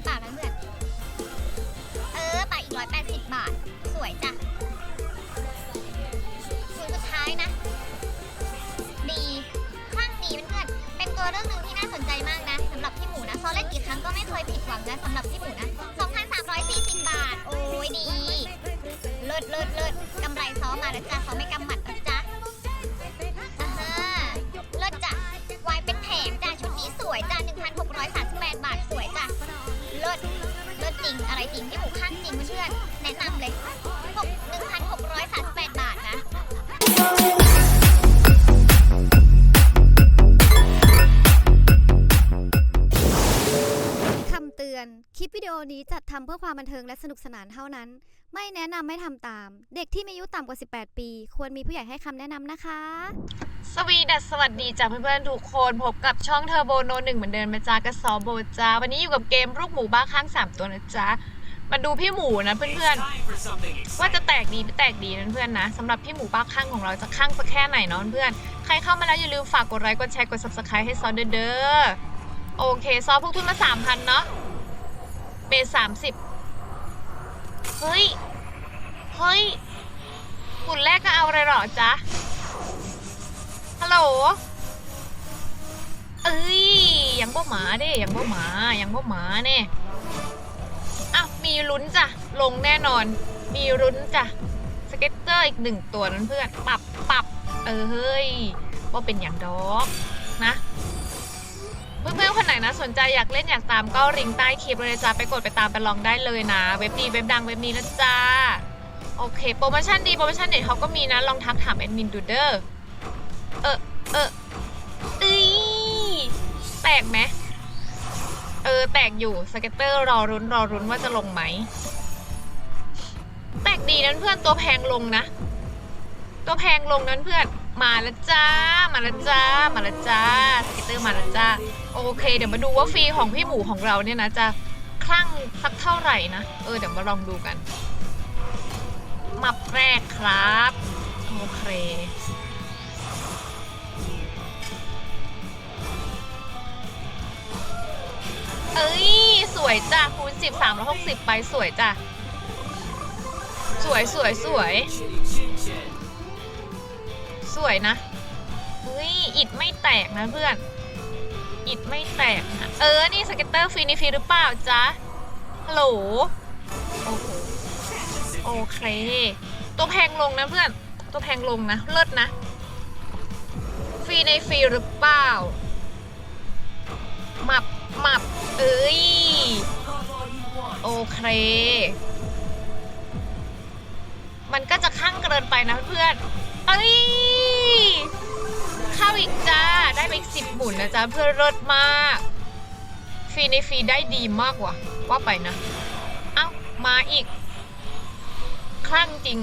รือเปล่านะเพื่อนเออไปอีกร้อยแปดสิบบาท สวยจ้ะชุดสุดท้ายนะ ดีข้างดีเพื่อนเป็นตัวเรื่องหนึ่งที่น่าสนใจมากนะสำหรับพี่หมูนะซอเล่นกี่ครั้งก็ไม่เคยผิดหวังนะสำหรับพี่หมูนะ ศจริงอะไรจริงพี่หมูข้างจริงเพื่อนๆแนะนำเลย1,638 บาทนะคำเตือน คลิปวิดีโอนี้จัดทำเพื่อความบันเทิงและสนุกสนานเท่านั้น ไม่แนะนำให้ทำตาม เด็กที่มีอายุต่ำกว่า 18 ปี ควรมีผู้ใหญ่ให้คำแนะนำนะคะ สวีดัสสวัสดีจ้าเพื่อนๆทุกคนพบกับช่องเทอร์โบโนหนึ่งเหมือนเดิมนะจ๊ะกับซอโบจ้าวันนี้อยู่กับเกมลูกหมูบ้าข้าง 3 ตัวนะจ๊ะ มาดูพี่หมูนะเพื่อนๆ ว่าจะแตกดีไม่แตกดีนะเพื่อนๆนะสำหรับพี่หมูบ้าข้างของเราจะข้างสักแค่ไหนเนาะเพื่อนใครเข้ามาแล้วอย่าลืมฝากกดไลค์กดแชร์กด subscribe ให้ซอเด้อๆโอเค ซอพวกทุนมา3,000เนาะเบสสามสิบเฮ้ย เฮ้ยหุ่นแรกก็เอาอะไรหรอจ๊ะฮัลโหลเอ้ยยังบ่หมาเด้ยังบ่หมายังบ่หมาเนี่ยอ้าว มีลุ้นจ้ะ ลงแน่นอน มีลุ้นจ้ะ สเก็ตเตอร์อีกหนึ่งตัวนั้นเพื่อน ปรับปรับเออเฮ้ยว่าเป็นอย่างดอกนะเพื่อนๆคนไหนนะ สนใจอยากเล่นอยากตามก็ริงใต้คลิปเลยจ้าไปกดไปตามไปลองได้เลยนะ เว็บดีเว็บดังเว็บนี้นะจ้าโอเค โปรโมชั่นดีโปรโมชั่นเด็ดเขาก็มีนะ ลองทักถามแอดมินดูเด้อเออเออเอ้ยแตกไหม เออ แตกอยู่สเก็ตเตอร์รอรุนรอรุนว่าจะลงไหม แตกดีนั้นเพื่อนตัวแพงลงนะ ตัวแพงลงนั้นเพื่อนมาแล้วจ้า มาแล้วจ้า มาแล้วจ้าสเก็ตเตอร์มาแล้วจ้า โอเค เดี๋ยวมาดูว่าฟรีของพี่หมูของเราเนี่ยนะจะคลั่งสักเท่าไหร่นะ เออ เดี๋ยวมาลองดูกัน มับแรกครับ โอเค วยจ้ะคูณสิบสามร้อยหกสิบไปสวยจ้ะ สวยสวยสวย สวยนะเฮ้ยอิดไม่แตกนะเพื่อน อิดไม่แตกนะเออ นี่สเก็ตเตอร์ฟรีนี่ฟรีหรือเปล่าจ๊ะฮัลโหลโอ้โหโอเค ตัวแพงลงนะเพื่อน ตัวแพงลงนะ เลิศนะ ฟรีในฟรีหรือเปล่า มับ มับเอ้ย โอเค มันก็จะข้างเกินไปนะเพื่อนเอ้ย เข้าอีกจ้า ได้ไปอีกสิบหมุนนะจ๊ะเพื่อนเลิศมาก ฟรีในฟรีได้ดีมากว่ะ ว่าไปนะ เอ้า มาอีก คลั่งจริง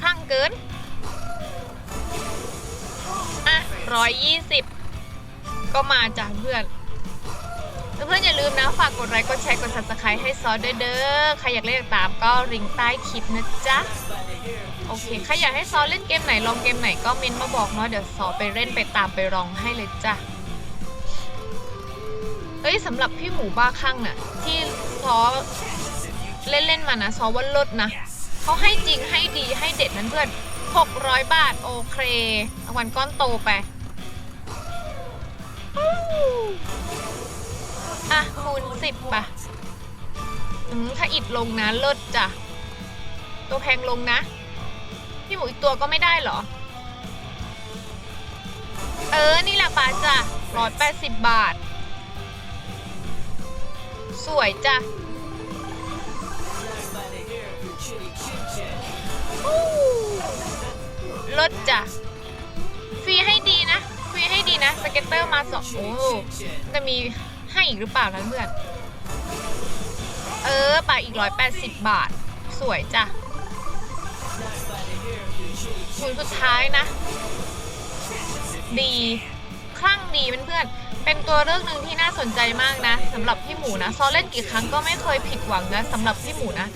คลั่งเกิน อะร้อยยี่สิบก็มาจ้ะเพื่อน เพื่อนๆอย่าลืมนะ ฝากกดไลค์ กดแชร์ กด subscribe ให้ซอสด้วยเด้อ ใครอยากเล่นตามก็ลิงก์ใต้คลิปนะจ๊ะ โอเค ใครอยากให้ซอสเล่นเกมไหน ลองเกมไหนก็เมนมาบอกเนาะ เดี๋ยวซอไปเล่นไปตามไปลองให้เลยจ้ะ เอ้ยสำหรับพี่หมูบ้าคลั่งน่ะ ที่ซอเล่นเล่นๆมานะซอว่าลดนะเขาให้จริงให้ดีให้เด็ดนั้นเพื่อน600 บาท โอเครางวัลก้อนโตไป อะ คูณสิบป่ะ อืม ถ้าอิดลงนะเลิศจ้ะ ตัวแพงลงนะ พี่หมูอีกตัวก็ไม่ได้เหรอ เออ นี่แหละป้าจ้ะร้อยแปดสิบบาท สวยจ้ะลดจ้ะ ฟรีให้ดีนะ ฟรีให้ดีนะ สเก็ตเตอร์มาสองโอ้จะมี ให้อีกหรือเปล่านะเพื่อน เออปาอีกร้อยแปดสิบบาท สวยจ้ะคุณสุดท้ายนะ ดีคลั่งดีเพื่อนเป็นตัวเลือกหนึ่งที่น่าสนใจมากนะสำหรับพี่หมูนะซอเล่นกี่ครั้งก็ไม่เคยผิดหวังนะสำหรับพี่หมูนะ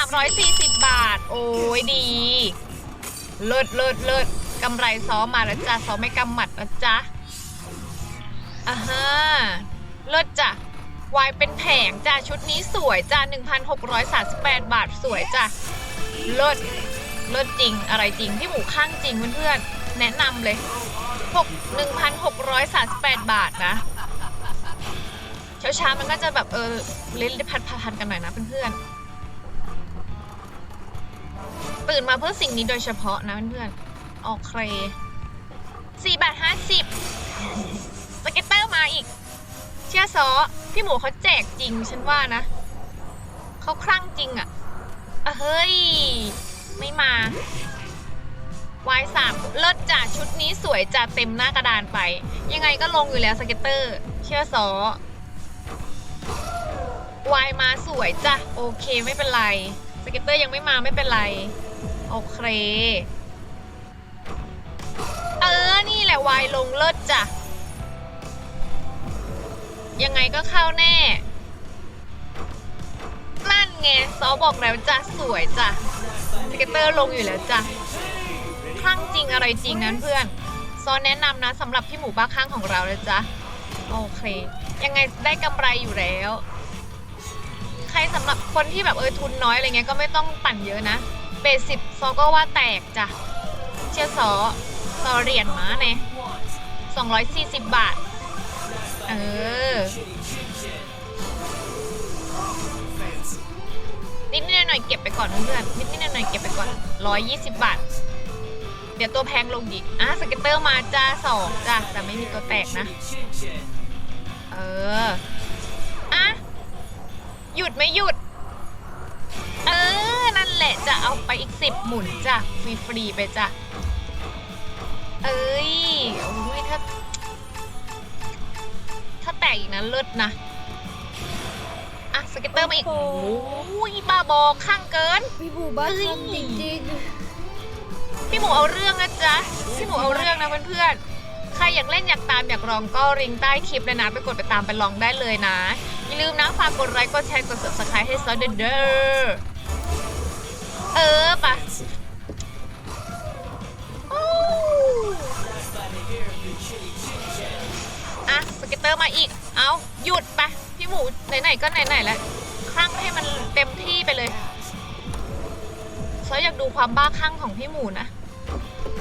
2,340 บาท โอ้ยดี เลิศเลิศเลิศกำไรซ้อมาแล้วจ้ะซ้อไม่กำหมัดนะจ๊ะอ่าฮะ เลิศจ้ะวายเป็นแผงจ้ะชุดนี้สวยจ้ะ1,638 บาทสวยจ้ะเลิศเลิศจริงอะไรจริงพี่หมูข้างจริงเพื่อนๆแนะนำเลย6 1,638 บาทนะเช้าช้าๆมันก็จะแบบเออเล่นพัดพันกันหน่อยนะเพื่อนๆตื่นมาเพื่อสิ่งนี้โดยเฉพาะนะเพื่อนๆโอเค4บาท50สเก็ตเตอร์มาอีก ชื่อซอพี่หมูเขาแจกจริงฉันว่านะ เขาคลั่งจริงอะ่ะเฮ้ย ไม่มาวายสามเลิศจ้ะชุดนี้สวยจ้ะเต็มหน้ากระดานไป ยังไงก็ลงอยู่แล้วสเก็ตเตอร์ เชื่อซอวายมาสวยจ้ะโอเคไม่เป็นไรสเก็ตเตอร์ยังไม่มาไม่เป็นไร โอเค เออ นี่แหละวายลงเลิศจ้ะ ยังไงก็เข้าแน่ นั่นไงซอบอกแล้วจ้ะสวยจ้ะสเก็ตเตอร์ลงอยู่แล้วจ้ะคลั่งจริงอะไรจริงนั้นเพื่อนซอแนะนำนะสำหรับพี่หมูบ้าข้างของเราเลยจ้ะโอเค ยังไงได้กำไรอยู่แล้ว ใครสำหรับคนที่แบบเออทุนน้อยอะไรเงี้ยก็ไม่ต้องปั่นเยอะนะเบสสิบซอก็ว่าแตกจ้ะเชื่อซอซอเหรียญมาเนี่ย240 บาท ออนิดนิดหน่อยเก็บไปก่อนเพื่อนนิดนิดหน่อยเก็บไปก่อน120บบาท เดี๋ยวตัวแพงลงอีกอะสเก็ตเตอร์มาจ้าสองจ้าแต่ไม่มีตัวแตกนะ เอออะหยุดไม่หยุด เออ นั่นแหละจะเอาไปอีกสิบหมุนจ้ะฟรีฟรีไปจ้ะเอ้ยโอ้ยถ้า กอีกนะเลิศนะ อะสเก็ตเตอร์มาอีก โอ้โอ้โหยบ้าบอข้างเกิน พี่บูบ้าคลั่งจริงพี่หมูเอาเรื่องนะจ๊ะ พี่หมูเอาเรื่องนะเพื่อนๆ ใครอยากเล่นอยากตามอยากลองก็ริงใต้คลิปเลยนะ ไปกดไปตามไปลองได้เลยนะ อย่าลืมนะฝากกดไลค์กดแชร์กด subscribe ให้ซอสเด้อเออปะโอ้อะสเก็ตเตอร์มาอีก เอาหยุดไปะพี่หมูไหนๆก็ไหนๆแล้วคลั่งให้มันเต็มที่ไปเลยซออยากดูความบ้าคลั่งของพี่หมูนะ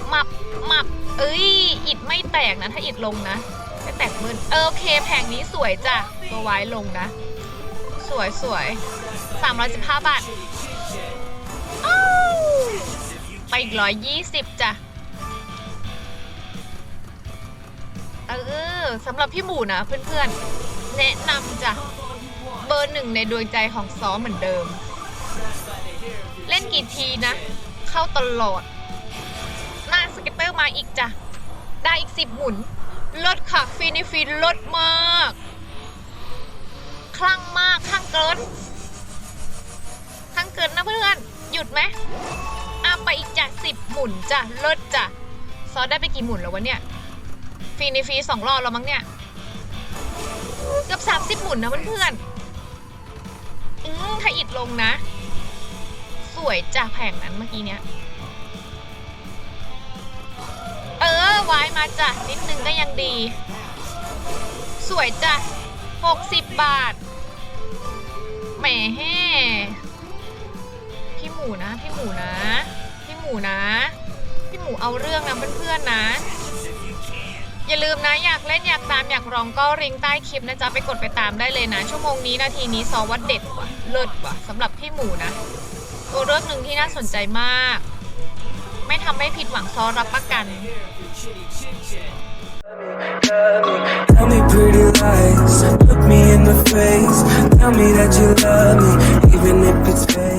หมับหมับเอ้ยอิดไม่แตกนะ ถ้าอิดลงนะไม่แตกมืนเออโอเคแผงนี้สวยจ้ะตัวไว้ลงนะ สวยสวยสามร้อยสิบห้าบาทไปอีกร้อยยี่สิบจ้ะ เออสำหรับพี่หมูนะเพื่อนๆ แนะนำจ้ะเบอร์หนึ่งในดวงใจของซ้อเหมือนเดิม เล่นกี่ทีนะ เข้าตลอด หน้าสเก็ตเตอร์มาอีกจ้ะ ได้อีกสิบหมุนลดค่ะฟีนิฟีลดมาก คลั่งมากคลั่งเกินคลั่งเกินนะเพื่อน หยุดไหมอะไปอีกจ้ะสิบหมุนจ้ะลดจ้ะซอได้ไปกี่หมุนแล้ววะเนี่ย ฟรีในิฟีสองรอบแล้วมั้งเนี่ย เกือบสามสิบหมุนนะเพื่อนๆอืมถ้าอิดลงนะ สวยจ้ะแผงนั้นเมื่อกี้เนี้ย เออวายมาจ้ะ นิดนึงก็ยังดี สวยจ้ะ60บบาท แหมแฮ่พี่หมูนะ พี่หมูนะ พี่หมูนะ พี่หมูเอาเรื่องนะเพื่อนๆนะ อย่าลืมนะอยากเล่นอยากตามอยากร้องก็ริงใต้คลิปนะจ๊ะไปกดไปตามได้เลยนะ ชั่วโมงนี้นาทีนี้ซอวัดเด็ดกว่าเลิศกว่าสำหรับพี่หมูนะตัวเรื่องหนึ่งที่น่าสนใจมาก ไม่ทำให้ผิดหวังซอรับประกัน Tell me pretty lies, look me in the face. Tell me that you love me, even if it's fake.